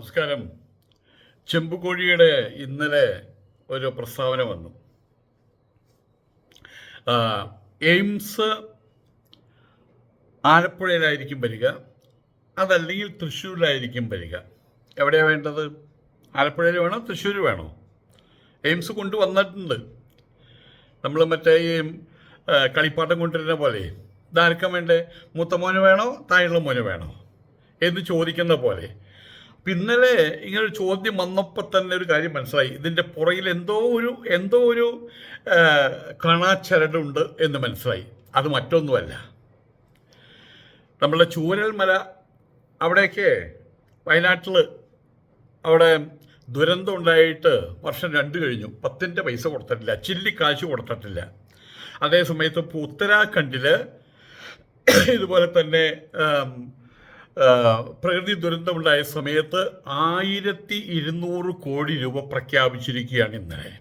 നമസ്കാരം. ചെമ്പുകോഴിയുടെ ഇന്നലെ ഒരു പ്രസ്താവന വന്നു. എയിംസ് ആലപ്പുഴയിലായിരിക്കും വരിക അതല്ലെങ്കിൽ തൃശ്ശൂരിലായിരിക്കും വരിക. എവിടെയാണ് വേണ്ടത്? ആലപ്പുഴയിൽ വേണോ തൃശ്ശൂർ വേണോ? എയിംസ് കൊണ്ടുവന്നിട്ടുണ്ട് നമ്മൾ മറ്റേ ഈ കളിപ്പാട്ടം കൊണ്ടുവരുന്ന പോലെ. ഇതാർക്കാൻ വേണ്ടേ? മൂത്ത മോന് വേണോ താഴെയുള്ള മോന് വേണോ? എന്ന് ചോദിക്കുന്ന പോലെ. ഇന്നലെ ഇങ്ങനെ ഒരു ചോദ്യം വന്നപ്പോൾ തന്നെ ഒരു കാര്യം മനസ്സിലായി. ഇതിന്റെ പുറകിൽ എന്തോ ഒരു എന്തോ ഒരു കാണാച്ചരടുണ്ട് എന്ന് മനസ്സിലായി. അത് മറ്റൊന്നുമല്ല. നമ്മളുടെ ചൂരൽമല അവിടെയൊക്കെ വയനാട്ടിൽ അവിടെ ദുരന്തം ഉണ്ടായിട്ട് വർഷം രണ്ട് കഴിഞ്ഞു. പത്തിന്റെ പൈസ കൊടുത്തിട്ടില്ല. ചില്ലി കാശ് കൊടുത്തിട്ടില്ല. അതേസമയത്ത് ഉത്തരാഖണ്ഡിൽ ഇതുപോലെ തന്നെ പ്രകൃതി ദുരന്തമുണ്ടായ സമയത്ത് ആയിരത്തി ഇരുന്നൂറ് കോടി രൂപ പ്രഖ്യാപിച്ചിരിക്കുകയാണ് ഇന്നലെ.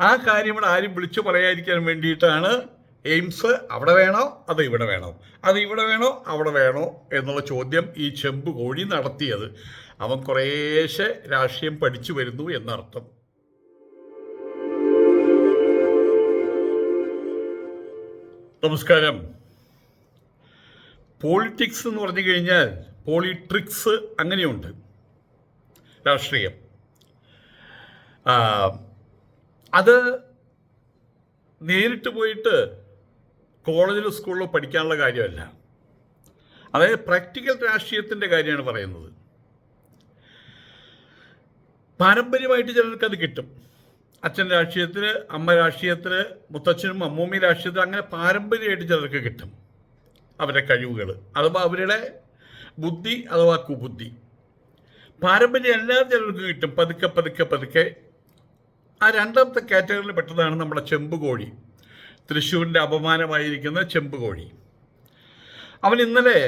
ആ കാര്യം ഇവിടെ ആരും വിളിച്ചു പറയാതിരിക്കാൻ വേണ്ടിയിട്ടാണ് എയിംസ് അവിടെ വേണോ? അത് ഇവിടെ വേണോ? അത് ഇവിടെ വേണോ? അവിടെ വേണോ? എന്നുള്ള ചോദ്യം ഈ ചെമ്പ് കോഴി നടത്തിയത്. അവൻ കുറേശ്ശെ രാഷ്ട്രീയം പഠിച്ചു വരുന്നു എന്നർത്ഥം. നമസ്കാരം. പോളിറ്റിക്സ് എന്ന് പറഞ്ഞു കഴിഞ്ഞാൽ പോളിട്രിക്സ് അങ്ങനെയുണ്ട്. രാഷ്ട്രീയം. അത് നേരിട്ട് പോയിട്ട് കോളേജിലോ സ്കൂളിലോ പഠിക്കാനുള്ള കാര്യമല്ല. അതായത് പ്രാക്ടിക്കൽ രാഷ്ട്രീയത്തിന്റെ കാര്യമാണ് പറയുന്നത്. പാരമ്പര്യമായിട്ട് ചിലർക്ക് അത് കിട്ടും. അച്ഛൻ രാഷ്ട്രീയത്തിൽ അമ്മ രാഷ്ട്രീയത്തിൽ മുത്തച്ഛനും അമ്മൂമ്മയും രാഷ്ട്രീയത്തിൽ അങ്ങനെ പാരമ്പര്യമായിട്ട് ചിലർക്ക് കിട്ടും. അവരുടെ കഴിവുകൾ അഥവാ അവരുടെ ബുദ്ധി അഥവാ കുബുദ്ധി. പാരമ്പര്യം എല്ലാ ജനങ്ങൾക്കും കിട്ടും. പതുക്കെ പതുക്കെ പതുക്കെ. ആ രണ്ടാമത്തെ കാറ്റഗറിയിൽ പെട്ടതാണ് നമ്മുടെ ചെമ്പുകോഴി തൃശ്ശൂരിന്റെ അപമാനമായിരിക്കുന്ന ചെമ്പുകോഴി അവൻ ഇന്നലെ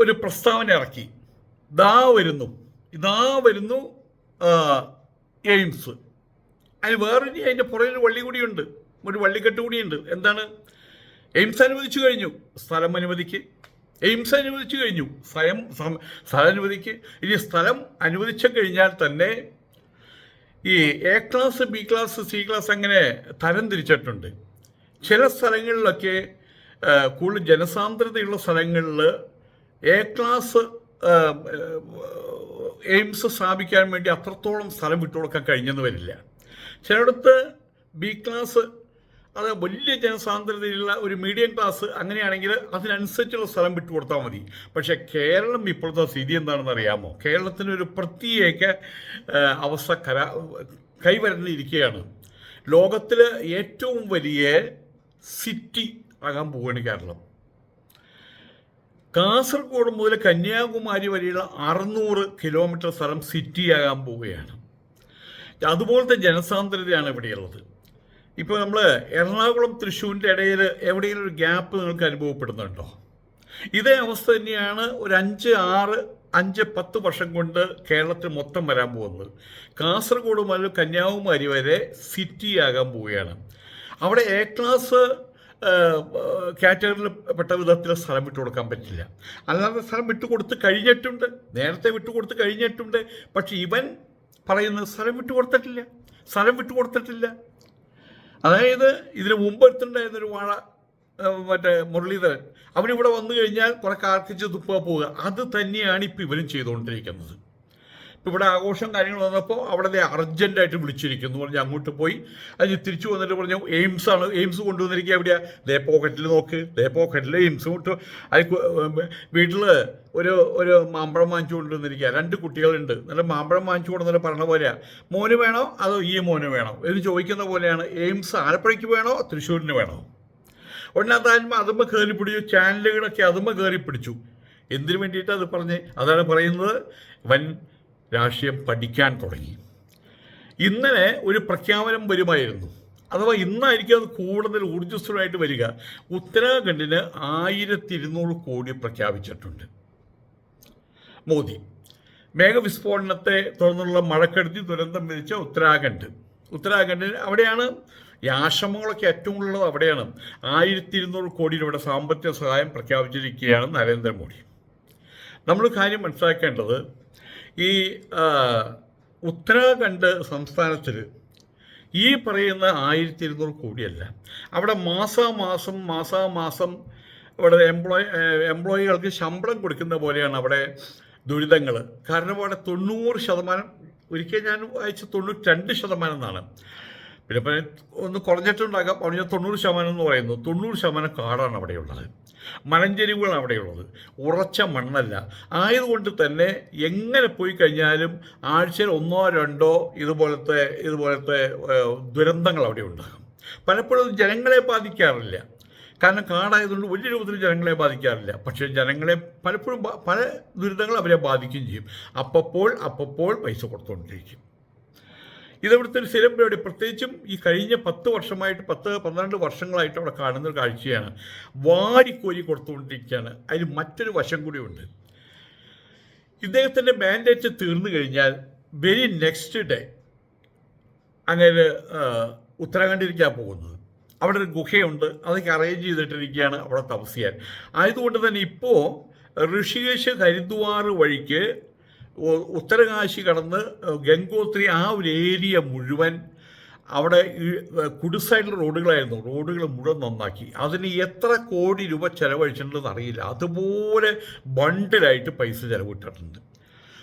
ഒരു പ്രസ്താവന ഇറക്കി. ദാ വരുന്നു. ഇതാ വരുന്നു എയിംസ്. അതിന് വേറൊരു അതിന്റെ പുറകിൽ വള്ളി കൂടിയുണ്ട്. ഒരു വള്ളിക്കെട്ട് കൂടിയുണ്ട്. എന്താണ്? എയിംസ് അനുവദിച്ചു കഴിഞ്ഞു. സ്ഥലം അനുവദിക്ക്. എയിംസ് അനുവദിച്ചു കഴിഞ്ഞു. സ്വയം സ്ഥലം അനുവദിക്ക്. ഇനി സ്ഥലം അനുവദിച്ചു കഴിഞ്ഞാൽ തന്നെ ഈ A class B class C class അങ്ങനെ തരം തിരിച്ചിട്ടുണ്ട്. ചില സ്ഥലങ്ങളിലൊക്കെ കൂടുതൽ ജനസാന്ദ്രതയുള്ള സ്ഥലങ്ങളിൽ എ ക്ലാസ് എയിംസ് സ്ഥാപിക്കാൻ വേണ്ടി അത്രത്തോളം സ്ഥലം വിട്ടുകൊടുക്കാൻ കഴിഞ്ഞെന്ന് വരില്ല. ചിലയിടത്ത് ബി ക്ലാസ് അത് വലിയ ജനസാന്ദ്രതയുള്ള ഒരു മീഡിയം ക്ലാസ് അങ്ങനെയാണെങ്കിൽ അതിനനുസരിച്ചുള്ള സ്ഥലം വിട്ടുകൊടുത്താൽ മതി. പക്ഷേ കേരളം ഇപ്പോഴത്തെ സ്ഥിതി എന്താണെന്ന് അറിയാമോ? കേരളത്തിന് ഒരു പ്രത്യേക അവസ്ഥ കരാ കൈവരണ്ടിരിക്കുകയാണ്. ലോകത്തിൽ ഏറ്റവും വലിയ സിറ്റി ആകാൻ പോവുകയാണ് കേരളം. കാസർഗോഡ് മുതൽ കന്യാകുമാരി വരെയുള്ള അറുന്നൂറ് കിലോമീറ്റർ സ്ഥലം സിറ്റിയാകാൻ പോവുകയാണ്. അതുപോലത്തെ ജനസാന്ദ്രതയാണ് ഇവിടെയുള്ളത്. ഇപ്പോൾ നമ്മൾ എറണാകുളം തൃശ്ശൂരിന്റെ ഇടയിൽ എവിടെയെങ്കിലും ഒരു ഗ്യാപ്പ് നിങ്ങൾക്ക് അനുഭവപ്പെടുന്നുണ്ടോ? ഇതേ അവസ്ഥ തന്നെയാണ് ഒരു അഞ്ച് ആറ് അഞ്ച് പത്ത് വർഷം കൊണ്ട് കേരളത്തിൽ മൊത്തം വരാൻ പോകുന്നത്. കാസർഗോഡ് മുതൽ കന്യാകുമാരി വരെ സിറ്റിയാകാൻ പോവുകയാണ്. അവിടെ എ ക്ലാസ് കാറ്റഗറിയിൽ പെട്ട വിധത്തിൽ സ്ഥലം വിട്ടു കൊടുക്കാൻ പറ്റില്ല. അല്ലാതെ സ്ഥലം വിട്ടു കൊടുത്ത് കഴിഞ്ഞിട്ടുണ്ട്. നേരത്തെ വിട്ടു കൊടുത്ത് കഴിഞ്ഞിട്ടുണ്ട്. പക്ഷെ ഇവൻ പറയുന്നത് സ്ഥലം വിട്ടു കൊടുത്തിട്ടില്ല. സ്ഥലം വിട്ടു കൊടുത്തിട്ടില്ല. അതായത് ഇതിന് മുമ്പ് എടുത്തിട്ടുണ്ടായിരുന്നൊരു വാഴ മറ്റേ മുരളീധരൻ. അവനിവിടെ വന്നു കഴിഞ്ഞാൽ കുറെ കാർക്കിച്ച് തുപ്പുക പോവുക. അത് തന്നെയാണ് ഇപ്പം ഇവരും ചെയ്തുകൊണ്ടിരിക്കുന്നത്. ഇവിടെ ആഘോഷം കാര്യങ്ങൾ വന്നപ്പോൾ അവിടെ അർജന്റായിട്ട് വിളിച്ചിരിക്കുന്നു. പറഞ്ഞ് അങ്ങോട്ട് പോയി. അതിന് തിരിച്ചു വന്നിട്ട് പറഞ്ഞു എയിംസ് ആണ്. എയിംസ് കൊണ്ടുവന്നിരിക്കുക എവിടെയാ? ദേ പോക്കറ്റിൽ നോക്ക്. ദേ പോക്കറ്റിൽ എയിംസ് കൊണ്ട് അത് വീട്ടിൽ ഒരു ഒരു മാമ്പഴം വാങ്ങിച്ചു കൊണ്ടുവന്നിരിക്കുക രണ്ട് കുട്ടികളുണ്ട്. നല്ല മാമ്പഴം വാങ്ങിച്ചു കൊണ്ടുവന്നിട്ട് പറഞ്ഞ പോലെയാ. മോന് വേണോ? അതോ ഈ മോന് വേണോ? എന്ന് ചോദിക്കുന്ന പോലെയാണ്. എയിംസ് ആലപ്പുഴയ്ക്ക് വേണോ? തൃശ്ശൂരിന് വേണോ? ഉടനെ അതാകുമ്പോൾ അതുമ്മ കയറി പിടിച്ചു ചാനലുകളൊക്കെ അതുമ്മ കയറി പിടിച്ചു എന്തിനു വേണ്ടിയിട്ട് അത് പറഞ്ഞ്? അതാണ് പറയുന്നത്. വൻ രാഷ്ട്രീയം പഠിക്കാൻ തുടങ്ങി. ഇന്നലെ ഒരു പ്രഖ്യാപനം വരുമായിരുന്നു. അഥവാ ഇന്നായിരിക്കും അത് കൂടുതൽ ഊർജസ്വരമായിട്ട് വരിക. ഉത്തരാഖണ്ഡിന് ആയിരത്തി ഇരുന്നൂറ് കോടി പ്രഖ്യാപിച്ചിട്ടുണ്ട്. മോദി മേഘവിസ്ഫോടനത്തെ തുടർന്നുള്ള മഴക്കെടുതി ദുരന്തം വിധിച്ച ഉത്തരാഖണ്ഡ്. ഉത്തരാഖണ്ഡിൽ അവിടെയാണ് ഈ ആശ്രമങ്ങളൊക്കെ ഏറ്റവും ഉള്ളത് അവിടെയാണ്. ആയിരത്തി ഇരുന്നൂറ് കോടി രൂപയുടെ സാമ്പത്തിക സഹായം പ്രഖ്യാപിച്ചിരിക്കുകയാണ് നരേന്ദ്രമോദി. നമ്മൾ കാര്യം മനസ്സിലാക്കേണ്ടത് ഈ ഉത്തരാഖണ്ഡ് സംസ്ഥാനത്തിൽ ഈ പറയുന്ന ആയിരത്തി ഇരുന്നൂറ് കോടിയല്ല. അവിടെ മാസാമാസം മാസാമാസം അവിടെ എംപ്ലോയി എംപ്ലോയികൾക്ക് ശമ്പളം കൊടുക്കുന്ന പോലെയാണ് അവിടെ ദുരിതങ്ങൾ കാരണം അവിടെ തൊണ്ണൂറ് ശതമാനം ഒരിക്കൽ ഞാൻ വായിച്ച തൊണ്ണൂറ്റി രണ്ട് ശതമാനം എന്നാണ്. പിന്നെ ഒന്ന് കുറഞ്ഞിട്ടുണ്ടാകാം. അവിടെ തൊണ്ണൂറ് ശതമാനം എന്ന് പറയുന്നു. തൊണ്ണൂറ് ശതമാനം കാടാണ് അവിടെയുള്ളത്. മലഞ്ചെരിവുകളാണ് അവിടെയുള്ളത് ഉറച്ച മണ്ണല്ല. ആയതുകൊണ്ട് തന്നെ എങ്ങനെ പോയി കഴിഞ്ഞാലും ആഴ്ചയിൽ ഒന്നോ രണ്ടോ ഇതുപോലത്തെ ഇതുപോലത്തെ ദുരന്തങ്ങൾ അവിടെ ഉണ്ടാകും പലപ്പോഴും ജനങ്ങളെ ബാധിക്കാറില്ല. കാരണം കാടായതുകൊണ്ട് വലിയ രൂപത്തിൽ ജനങ്ങളെ ബാധിക്കാറില്ല. പക്ഷേ ജനങ്ങളെ പലപ്പോഴും പല ദുരിതങ്ങൾ അവരെ ബാധിക്കുകയും ചെയ്യും. അപ്പപ്പോൾ അപ്പപ്പോൾ പൈസ കൊടുത്തുകൊണ്ടിരിക്കും. ഇതവിടുത്തെ ഒരു സ്ഥിരം പരിപാടി. പ്രത്യേകിച്ചും ഈ കഴിഞ്ഞ പത്ത് വർഷമായിട്ട് പത്ത് പന്ത്രണ്ട് വർഷങ്ങളായിട്ട് അവിടെ കാണുന്ന ഒരു കാഴ്ചയാണ്. വാരിക്കോരി കൊടുത്തുകൊണ്ടിരിക്കുകയാണ്. അതിൽ മറ്റൊരു വശം കൂടിയുണ്ട്. ഇദ്ദേഹത്തിന്റെ മാൻഡേറ്റ് തീർന്നു കഴിഞ്ഞാൽ വെരി നെക്സ്റ്റ് ഡേ അങ്ങനെ ഉത്തരാഖണ്ഡിലേക്കാണ് പോകുന്നത്. അവിടെ ഒരു ഗുഹയുണ്ട്. അതൊക്കെ അറേഞ്ച് ചെയ്തിട്ടിരിക്കുകയാണ് അവിടെ തപസ്യാൻ ആയതുകൊണ്ട് തന്നെ ഇപ്പോൾ ഋഷികേശ് ഹരിദ്വാർ വഴിക്ക് ഉത്തരകാശി കടന്ന് ഗംഗോത്രി ആ ഒരു ഏരിയ മുഴുവൻ അവിടെ ഈ കുടിസൈഡിൽ റോഡുകളായിരുന്നു. റോഡുകൾ മുഴുവൻ നന്നാക്കി. അതിന് എത്ര കോടി രൂപ ചെലവഴിച്ചിട്ടുണ്ടെന്ന് അറിയില്ല. അതുപോലെ ബണ്ടിലായിട്ട് പൈസ ചെലവിട്ടിട്ടുണ്ട്.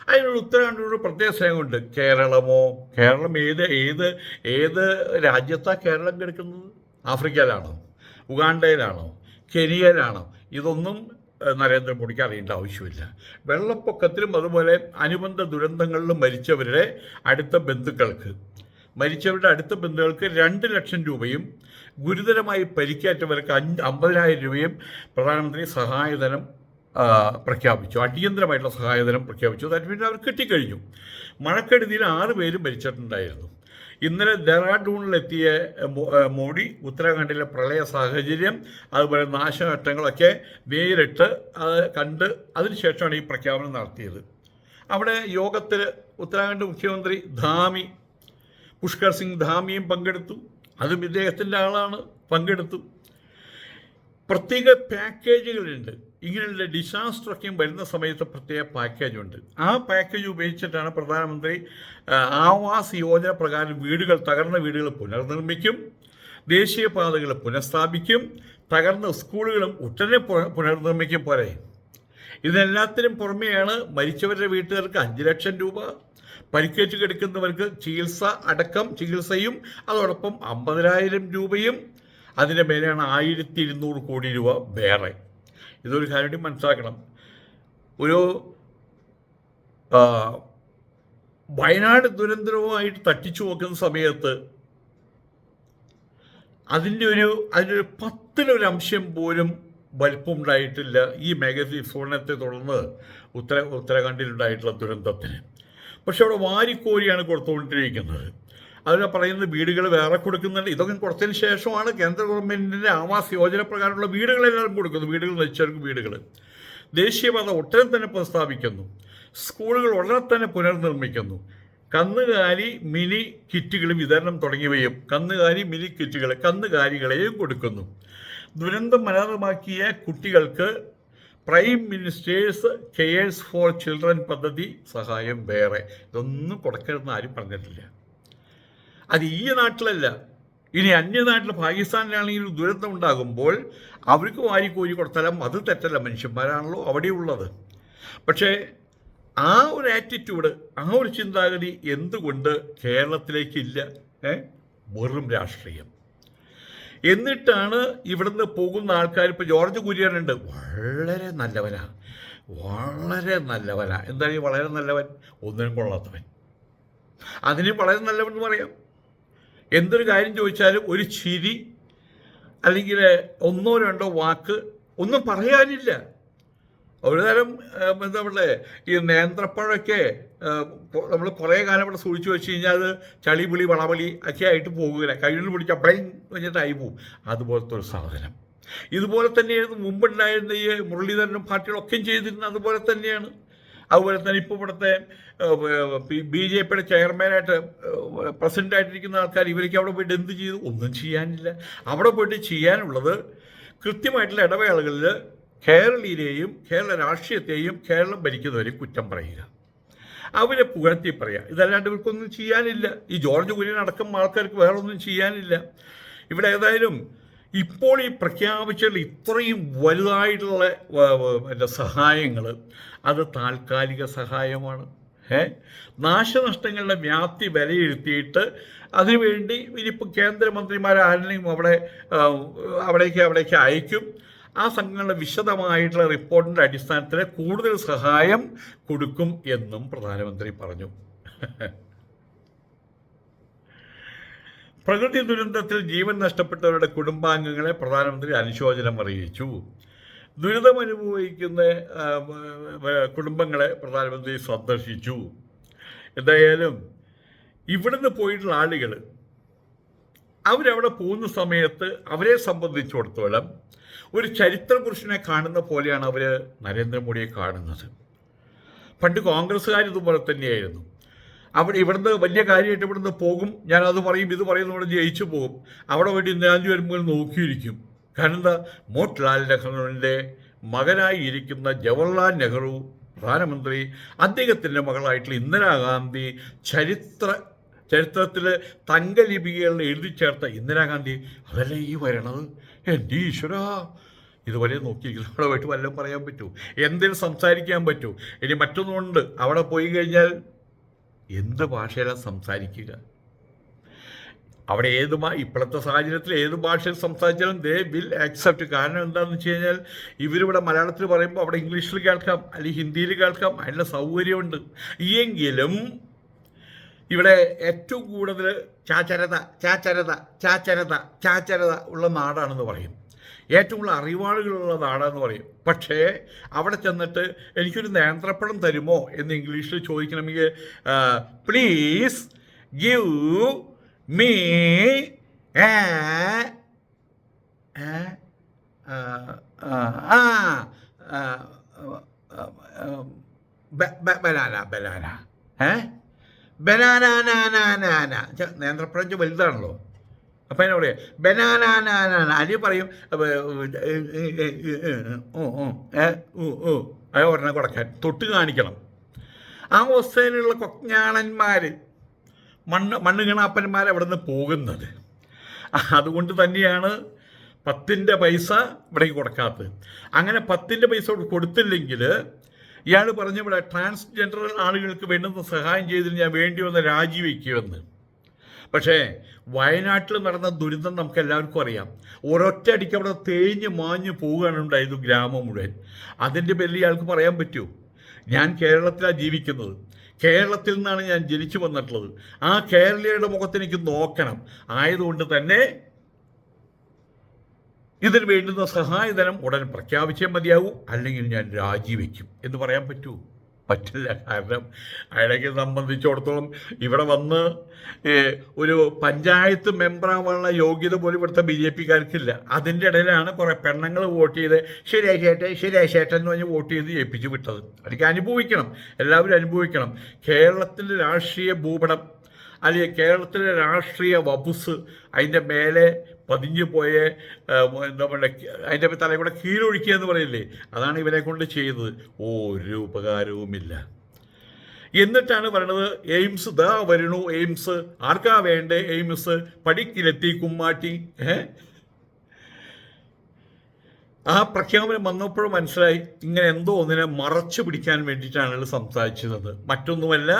അതിനുള്ള ഉത്തരാഖണ്ഡിനൊരു പ്രത്യേക സ്നേഹമുണ്ട്. കേരളമോ കേരളം ഏത് ഏത് ഏത് രാജ്യത്താണ് കേരളം കിടക്കുന്നത്? ആഫ്രിക്കയിലാണോ? ഉഗാണ്ടയിലാണോ? കെനിയയിലാണോ? ഇതൊന്നും നരേന്ദ്രമോദിക്ക് അറിയേണ്ട ആവശ്യമില്ല. വെള്ളപ്പൊക്കത്തിലും അതുപോലെ അനുബന്ധ ദുരന്തങ്ങളിലും മരിച്ചവരുടെ അടുത്ത ബന്ധുക്കൾക്ക് മരിച്ചവരുടെ അടുത്ത ബന്ധുക്കൾക്ക് രണ്ട് ലക്ഷം രൂപയും ഗുരുതരമായി പരിക്കേറ്റവർക്ക് അഞ്ച് അമ്പതിനായിരം രൂപയും പ്രധാനമന്ത്രി സഹായധനം പ്രഖ്യാപിച്ചു. അടിയന്തരമായിട്ടുള്ള സഹായധനം പ്രഖ്യാപിച്ചു. ദാറ്റ് മീൻസ് അവർ കിട്ടിക്കഴിഞ്ഞു. മഴക്കെടുതിയിൽ ആറ് പേരും മരിച്ചിട്ടുണ്ടായിരുന്നു. ഇന്നലെ ഡെറാഡൂണിലെത്തിയ മോഡി ഉത്തരാഖണ്ഡിലെ പ്രളയ സാഹചര്യം അതുപോലെ നാശനഷ്ടങ്ങളൊക്കെ നേരിട്ട് അത് കണ്ട് അതിനുശേഷമാണ് ഈ പ്രഖ്യാപനം നടത്തിയത്. അവിടെ യോഗത്തിൽ ഉത്തരാഖണ്ഡ് മുഖ്യമന്ത്രി ധാമി പുഷ്കർ സിംഗ് ധാമിയും പങ്കെടുത്തു. അതും ഇദ്ദേഹത്തിന്റെ ആളാണ് പങ്കെടുത്തു. പ്രത്യേക പാക്കേജുകളുണ്ട്. ഇങ്ങനെയുള്ള ഡിസാസ്റ്ററൊക്കെയും വരുന്ന സമയത്ത് പ്രത്യേക പാക്കേജുണ്ട് ആ പാക്കേജ് ഉപയോഗിച്ചിട്ടാണ് പ്രധാനമന്ത്രി ആവാസ് യോജന പ്രകാരം വീടുകൾ തകർന്ന വീടുകൾ പുനർനിർമ്മിക്കും ദേശീയപാതകൾ പുനഃസ്ഥാപിക്കും തകർന്ന സ്കൂളുകളും ഉടനെ പുനർനിർമ്മിക്കും പോലെ ഇതിനെല്ലാത്തിനും പുറമെയാണ് മരിച്ചവരുടെ വീട്ടുകാർക്ക് അഞ്ച് ലക്ഷം രൂപ പരിക്കേറ്റ് കിടക്കുന്നവർക്ക് ചികിത്സ അടക്കം ചികിത്സയും അതോടൊപ്പം അമ്പതിനായിരം രൂപയും അതിന്റെ മേലെയാണ് ആയിരത്തി ഇരുന്നൂറ് കോടി രൂപ വേറെ. ഇതൊരു കാര്യം മനസ്സിലാക്കണം. ഒരു വയനാട് ദുരന്തവുമായിട്ട് തട്ടിച്ചു നോക്കുന്ന സമയത്ത് അതിന്റെ ഒരു അതിനൊരു പത്തിലൊരു അംശം പോലും വലിപ്പമുണ്ടായിട്ടില്ല ഈ മേഘസി സ്ഫോടനത്തെ തുടർന്ന് ഉത്തര ഉത്തരാഖണ്ഡിലുണ്ടായിട്ടുള്ള ദുരന്തത്തിന്. പക്ഷെ അവിടെ വാരിക്കോരിയാണ് കൊടുത്തുകൊണ്ടിരിക്കുന്നത്. അതിൽ പറയുന്നത് വീടുകൾ വേറെ കൊടുക്കുന്നുണ്ട്. ഇതൊക്കെ കൊടുത്തതിന് ശേഷമാണ് കേന്ദ്ര ഗവൺമെന്റിന്റെ ആവാസ് യോജന പ്രകാരമുള്ള വീടുകളെല്ലാം കൊടുക്കുന്നു വീടുകൾ നയിച്ചവർക്ക് വീടുകൾ. ദേശീയപാത ഒട്ടനെ തന്നെ പ്രസ്താവിക്കുന്നു സ്കൂളുകൾ ഉടനെ തന്നെ പുനർനിർമ്മിക്കുന്നു. കന്നുകാലി മിനി കിറ്റുകളും വിതരണം തുടങ്ങിയവയും കന്നുകാലി മിനി കിറ്റുകൾ കന്നുകാലികളെയും കൊടുക്കുന്നു. ദുരന്തം മനോഹരമാക്കിയ കുട്ടികൾക്ക് prime minister's cares for children പദ്ധതി സഹായം വേറെ. ഇതൊന്നും കൊടുക്കരുതെന്ന് ആരും പറഞ്ഞിട്ടില്ല. അത് ഈ നാട്ടിലല്ല. ഇനി അന്യനാട്ടിൽ പാകിസ്ഥാനിലാണെങ്കിൽ ഒരു ദുരന്തം ഉണ്ടാകുമ്പോൾ അവർക്ക് വാരിക്കോരി കൊടുത്താലും അത് തെറ്റല്ല മനുഷ്യന്മാരാണല്ലോ അവിടെയുള്ളത്. പക്ഷേ ആ ഒരു ആറ്റിറ്റ്യൂഡ് ആ ഒരു ചിന്താഗതി എന്തുകൊണ്ട് കേരളത്തിലേക്കില്ല? ഏ? വെറും രാഷ്ട്രീയം. എന്നിട്ടാണ് ഇവിടുന്ന് പോകുന്ന ആൾക്കാർ ഇപ്പോൾ ജോർജ് കുര്യനുണ്ട്. വളരെ നല്ലവനാ. വളരെ നല്ലവനാ. എന്താണ് വളരെ നല്ലവൻ? ഒന്നിനും കൊള്ളാത്തവൻ. അതിന് വളരെ നല്ലവൻ എന്ന് പറയാം. എന്തൊരു കാര്യം ചോദിച്ചാലും ഒരു ചിരി അല്ലെങ്കിൽ ഒന്നോ രണ്ടോ വാക്ക് ഒന്നും പറയാനില്ല. ഒരു തരം എന്താ പറയുക ഈ നേന്ത്രപ്പഴമൊക്കെ നമ്മൾ കുറേ കാലം ഇവിടെ സൂക്ഷിച്ചു വെച്ച് കഴിഞ്ഞാൽ അത് ചളിപിളി വളവളി ഒക്കെ ആയിട്ട് പോകുകയില്ല. കയ്യിൽ പിടിച്ച ബ്ലൈൻ വെച്ചിട്ടായി പോകും. അതുപോലത്തെ ഒരു സാധനം. ഇതുപോലെ തന്നെയായിരുന്നു മുമ്പുണ്ടായിരുന്ന ഈ മുരളീധരനും പാർട്ടികളൊക്കെയും ചെയ്തിരുന്നത് അതുപോലെ തന്നെയാണ്. അതുപോലെ തന്നെ ഇപ്പോൾ ഇവിടുത്തെ ബി ജെ പിയുടെ ചെയർമാനായിട്ട് പ്രസിഡന്റ് ആയിട്ടിരിക്കുന്ന ആൾക്കാർ ഇവർക്ക് അവിടെ പോയിട്ട് എന്ത് ചെയ്തു? ഒന്നും ചെയ്യാനില്ല. അവിടെ പോയിട്ട് ചെയ്യാനുള്ളത് കൃത്യമായിട്ടുള്ള ഇടവേളകളിൽ കേരളീയരെയും കേരള രാഷ്ട്രീയത്തെയും കേരളം ഭരിക്കുന്നവരെയും കുറ്റം പറയുക. അവരെ പുകഴ്ത്തി പറയുക. ഇതല്ലാണ്ട് ഇവർക്കൊന്നും ചെയ്യാനില്ല. ഈ ജോർജ് കുര്യൻ അടക്കം ആൾക്കാർക്ക് വേറെ ഒന്നും ചെയ്യാനില്ല. ഇവിടെ ഏതായാലും ഇപ്പോൾ ഈ പ്രഖ്യാപിച്ചുള്ള ഇത്രയും വലുതായിട്ടുള്ള വ- സഹായങ്ങൾ അത് താൽക്കാലിക സഹായമാണ്. ഏ നാശനഷ്ടങ്ങളുടെ വ്യാപ്തി വിലയിരുത്തിയിട്ട് അതിനുവേണ്ടി ഇനിയിപ്പോൾ കേന്ദ്രമന്ത്രിമാരാരെങ്കിലും അവിടെ ആ, അവിടേക്ക് അവിടേക്ക് അയക്കും. ആ സംഘങ്ങളുടെ വിശദമായിട്ടുള്ള റിപ്പോർട്ടിന്റെ അടിസ്ഥാനത്തിൽ കൂടുതൽ സഹായം കൊടുക്കും എന്നും പ്രധാനമന്ത്രി പറഞ്ഞു. പ്രകൃതി ദുരന്തത്തിൽ ജീവൻ നഷ്ടപ്പെട്ടവരുടെ കുടുംബാംഗങ്ങളെ പ്രധാനമന്ത്രി അനുശോചനം അറിയിച്ചു. ദുരിതമനുഭവിക്കുന്ന കുടുംബങ്ങളെ പ്രധാനമന്ത്രി സന്ദർശിച്ചു. എന്തായാലും ഇവിടുന്ന് പോയിട്ടുള്ള ആളുകൾ അവരവിടെ പോകുന്ന സമയത്ത് അവരെ സംബന്ധിച്ചിടത്തോളം ഒരു ചരിത്രപുരുഷനെ കാണുന്ന പോലെയാണ് അവർ നരേന്ദ്രമോദിയെ കാണുന്നത്. പണ്ട് കോൺഗ്രസ്സുകാർ ഇതുപോലെ തന്നെയായിരുന്നു. അവിടെ ഇവിടുന്ന് വലിയ കാര്യമായിട്ട് ഇവിടുന്ന് പോകും. ഞാൻ അത് പറയും ഇത് പറയും ഇവിടെ ജയിച്ചു പോകും. അവിടെ വേണ്ടി ഞാൻ വരുമ്പോൾ നോക്കിയിരിക്കും. കാരണം എന്താ? മോട്ടിലാൽ നെഹ്റുവിന്റെ മകനായി ഇരിക്കുന്ന ജവഹർലാൽ നെഹ്റു പ്രധാനമന്ത്രി അദ്ദേഹത്തിന്റെ മകളായിട്ടുള്ള ഇന്ദിരാഗാന്ധി ചരിത്ര ചരിത്രത്തിൽ തങ്കലിപികളിൽ എഴുതി ചേർത്ത ഇന്ദിരാഗാന്ധി അതല്ലേ ഈ വരണത്? എന്റെ ഈശ്വര. ഇതുവരെ നോക്കിയിരിക്കുന്നു. അവിടെ പോയിട്ട് വല്ലതും പറയാൻ പറ്റൂ. എന്തിനും സംസാരിക്കാൻ പറ്റൂ. ഇനി മറ്റൊന്നുണ്ട് അവിടെ പോയി കഴിഞ്ഞാൽ എന്ത് ഭാഷയിലാണ് സംസാരിക്കുക? അവിടെ ഏത് ഇപ്പോഴത്തെ സാഹചര്യത്തിൽ ഏത് ഭാഷയിൽ സംസാരിച്ചാലും ദേ വിൽ ആക്സെപ്റ്റ് കാരണം എന്താണെന്ന് വെച്ച് കഴിഞ്ഞാൽ ഇവരിവിടെ മലയാളത്തിൽ പറയുമ്പോൾ അവിടെ ഇംഗ്ലീഷിൽ കേൾക്കാം അല്ലെങ്കിൽ ഹിന്ദിയിൽ കേൾക്കാം അതിനുള്ള സൗകര്യമുണ്ട്. എങ്കിലും ഇവിടെ ഏറ്റവും കൂടുതൽ ചാചരത ചാചരത ചാചരത ചാചരത ഉള്ള നാടാണെന്ന് പറയും. ഏറ്റവും കൂടുതൽ അറിവാളുകളുള്ള എന്ന് പറയും. പക്ഷേ അവിടെ ചെന്നിട്ട് എനിക്കൊരു നേന്ത്രപ്പഴം തരുമോ എന്ന് ഇംഗ്ലീഷിൽ ചോദിക്കണമെങ്കിൽ please give me banana banana ഏ? ബനാന നേന്ത്രപ്പഴം വലുതാണല്ലോ. അപ്പം എന്നാ പറയുക ബനാനാനാനാന അരി പറയും ഓ ഓ ഒരെണ്ണം കൊടുക്കാൻ തൊട്ട് കാണിക്കണം. ആ അവസ്ഥയിലുള്ള കൊഞ്ഞാണന്മാർ മണ്ണ് മണ്ണ് കിണാപ്പന്മാർ അവിടെ നിന്ന് പോകുന്നത്. അതുകൊണ്ട് തന്നെയാണ് പത്തിന്റെ പൈസ ഇവിടേക്ക് കൊടുക്കാത്തത്. അങ്ങനെ പത്തിന്റെ പൈസ കൊടുത്തില്ലെങ്കിൽ ഇയാൾ പറഞ്ഞ ഇവിടെ ട്രാൻസ്ജെൻഡർ ആളുകൾക്ക് വേണ്ടുന്ന സഹായം ചെയ്തിന് ഞാൻ വേണ്ടി വന്ന് രാജിവെക്കുമെന്ന്. പക്ഷേ വയനാട്ടിൽ നടന്ന ദുരിതം നമുക്ക് എല്ലാവർക്കും അറിയാം. ഒരൊറ്റ അടിക്ക് അവിടെ തേഞ്ഞ് മാഞ്ഞ് പോവുകയാണ് ഉണ്ടായത് ഗ്രാമം മുഴുവൻ. അതിന്റെ പേരിൽ ഇയാൾക്ക് പറയാൻ പറ്റൂ. ഞാൻ കേരളത്തിലാണ് ജീവിക്കുന്നത്. കേരളത്തിൽ നിന്നാണ് ഞാൻ ജനിച്ചു വന്നിട്ടുള്ളത്. ആ കേരളീയരുടെ മുഖത്ത് എനിക്ക് നോക്കണം. ആയതുകൊണ്ട് തന്നെ ഇതിന് വേണ്ടുന്ന സഹായധനം ഉടൻ പ്രഖ്യാപിച്ചേ മതിയാവൂ. അല്ലെങ്കിൽ ഞാൻ രാജിവെക്കും. എന്ന് പറയാൻ പറ്റൂ. പറ്റില്ല. കാരണം അയാളെ സംബന്ധിച്ചിടത്തോളം ഇവിടെ വന്ന് ഒരു പഞ്ചായത്ത് മെമ്പറാവാനുള്ള യോഗ്യത പോലും ഇവിടുത്തെ ബി ജെ പിക്കാർക്കില്ല. അതിന്റെ ഇടയിലാണ് കുറേ പെണ്ണുങ്ങൾ വോട്ട് ചെയ്ത് ശരിയായി ചേട്ടൻ ശരിയായി ചേട്ടൻ എന്ന് പറഞ്ഞ് വോട്ട് ചെയ്ത് ജയിപ്പിച്ച് വിട്ടത്. അതൊക്കെ അനുഭവിക്കണം. എല്ലാവരും അനുഭവിക്കണം. കേരളത്തിന്റെ രാഷ്ട്രീയ ഭൂപടം അല്ലെങ്കിൽ കേരളത്തിലെ രാഷ്ട്രീയ വപുസ് അതിന്റെ മേലെ പതിഞ്ഞു പോയ നമ്മുടെ അതിന്റെ തലയിൽ കൂടെ കീഴൊഴിക്കുക എന്ന് പറയില്ലേ? അതാണ് ഇവരെ കൊണ്ട് ചെയ്തത് ഒരു ഉപകാരവുമില്ല. എന്നിട്ടാണ് പറയണത് എയിംസ് ദാ വരണു എയിംസ്. ആർക്കാ വേണ്ടേ എയിംസ്? പടിക്കിലെത്തി കുമ്മാട്ടി ഏ? ആ പ്രഖ്യാപനം വന്നപ്പോഴും മനസ്സിലായി ഇങ്ങനെ എന്തോ ഒന്നിനെ മറച്ചു പിടിക്കാൻ വേണ്ടിയിട്ടാണ് സംസാരിച്ചത്. മറ്റൊന്നുമല്ല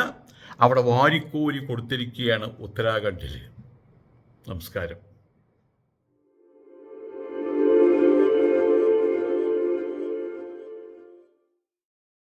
അവിടെ വാരിക്കോരി കൊടുത്തിരിക്കുകയാണ് ഉത്തരാഖണ്ഡിൽ നമസ്കാരം.